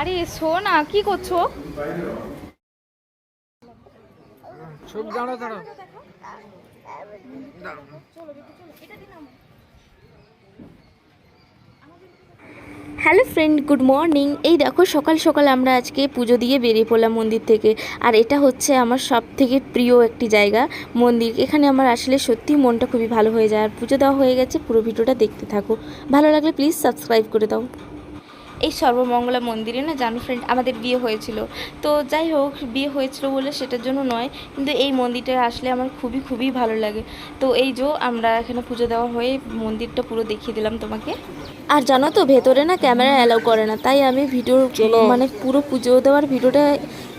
আরে এসো না কি করছ? চোখ দাঁড়া দাঁড়া হ্যালো ফ্রেন্ড গুড মর্নিং। এই দেখো সকাল সকাল আমরা আজকে পুজো দিয়ে বেরিয়ে পড়লাম মন্দির থেকে। আর এটা হচ্ছে আমার সব থেকে প্রিয় একটি জায়গা মন্দির। এখানে আমার আসলে সত্যি মনটা খুবই ভালো হয়ে যায়। আর পুজো দেওয়া হয়ে গেছে পুরো ভিডিওটা দেখতে থাকো। ভালো লাগলে প্লিজ সাবস্ক্রাইব করে দাও। এই সর্বমঙ্গলা মন্দিরে না জানো ফ্রেন্ড আমাদের বিয়ে হয়েছিল। তো যাই হোক বিয়ে হয়েছিল বলে সেটার জন্য নয় কিন্তু এই মন্দিরটা আসলে আমার খুবই খুবই ভালো লাগে। তো এই যে আমরা এখানে পুজো দেওয়া হয়ে মন্দিরটা পুরো দেখিয়ে দিলাম তোমাকে। আর জানো তো ভেতরে না ক্যামেরা অ্যালাউ করে না তাই আমি ভিডিও মানে পুরো পুজো দেওয়ার ভিডিওটা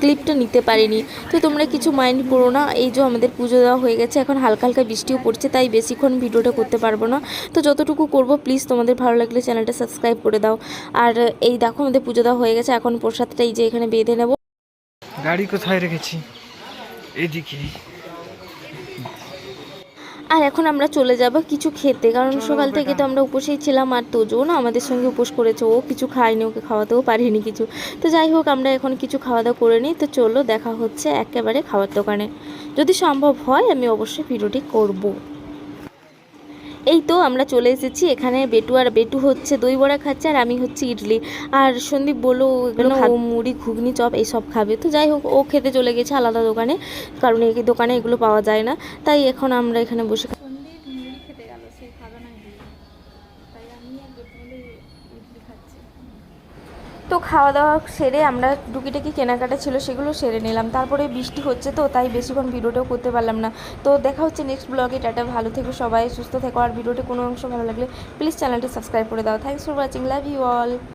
ক্লিপটা নিতে পারিনি। তো তোমরা কিছু মাইন্ড করো না। এই যে আমাদের পুজো দেওয়া হয়ে গেছে, এখন হালকা হালকা বৃষ্টিও পড়ছে, তাই বেশিক্ষণ ভিডিওটা করতে পারব না। তো যতটুকু করব প্লিজ তোমাদের ভালো লাগলে চ্যানেলটা সাবস্ক্রাইব করে দাও। আর এই দেখো আমাদের পুজো দেওয়া হয়ে গেছে, এখন প্রসাদটা এই যে এখানে বেঁধে নেব। গাড়ি কোথায় রেখেছি? এদিকে আর এখন আমরা চলে যাব কিছু খেতে কারণ সকাল থেকে তো আমরা উপোসেই ছিলাম আর তোজও না আমাদের সঙ্গে উপোস করেছে ও কিছু খায়নি ওকে খাওয়াতেও পারিনি কিছু। তো যাই হোক আমরা এখন কিছু খাওয়া দাওয়া করে নিই তো চলো দেখা হচ্ছে একেবারে খাওয়ার দোকানে। যদি সম্ভব হয় আমি অবশ্যই ভিডিওটি করব। এই তো আমরা চলে এসেছি এখানে বেটু আর বেটু হচ্ছে দই বড়া খাচ্ছে আর আমি হচ্ছে ইডলি। আর সন্দীপ বলো মুড়ি ঘুগনি চপ এইসব খাবে। তো যাই হোক ও খেতে চলে গেছে আলাদা দোকানে কারণ এই দোকানে এগুলো পাওয়া যায় না। তাই এখন আমরা এখানে বসে খেতে গেল সে খাবে না তাই আমি আর খাচ্ছি। তো খাওয়া দাওয়া সেরে আমরা টুকিটাকি কেনাকাটা ছিল সেগুলো সেরে নিলাম। তারপরে বৃষ্টি হচ্ছে তো তাই বেশিক্ষণ ভিডিওটাও করতে পারলাম না। তো দেখা হচ্ছে নেক্সট ব্লগে টাটা, ভালো থেকো সবাই, সুস্থ থেকো। আর ভিডিওটি কোনো অংশ ভালো লাগলে প্লিজ চ্যানেলটি সাবস্ক্রাইব করে দাও। Thanks for watching love you all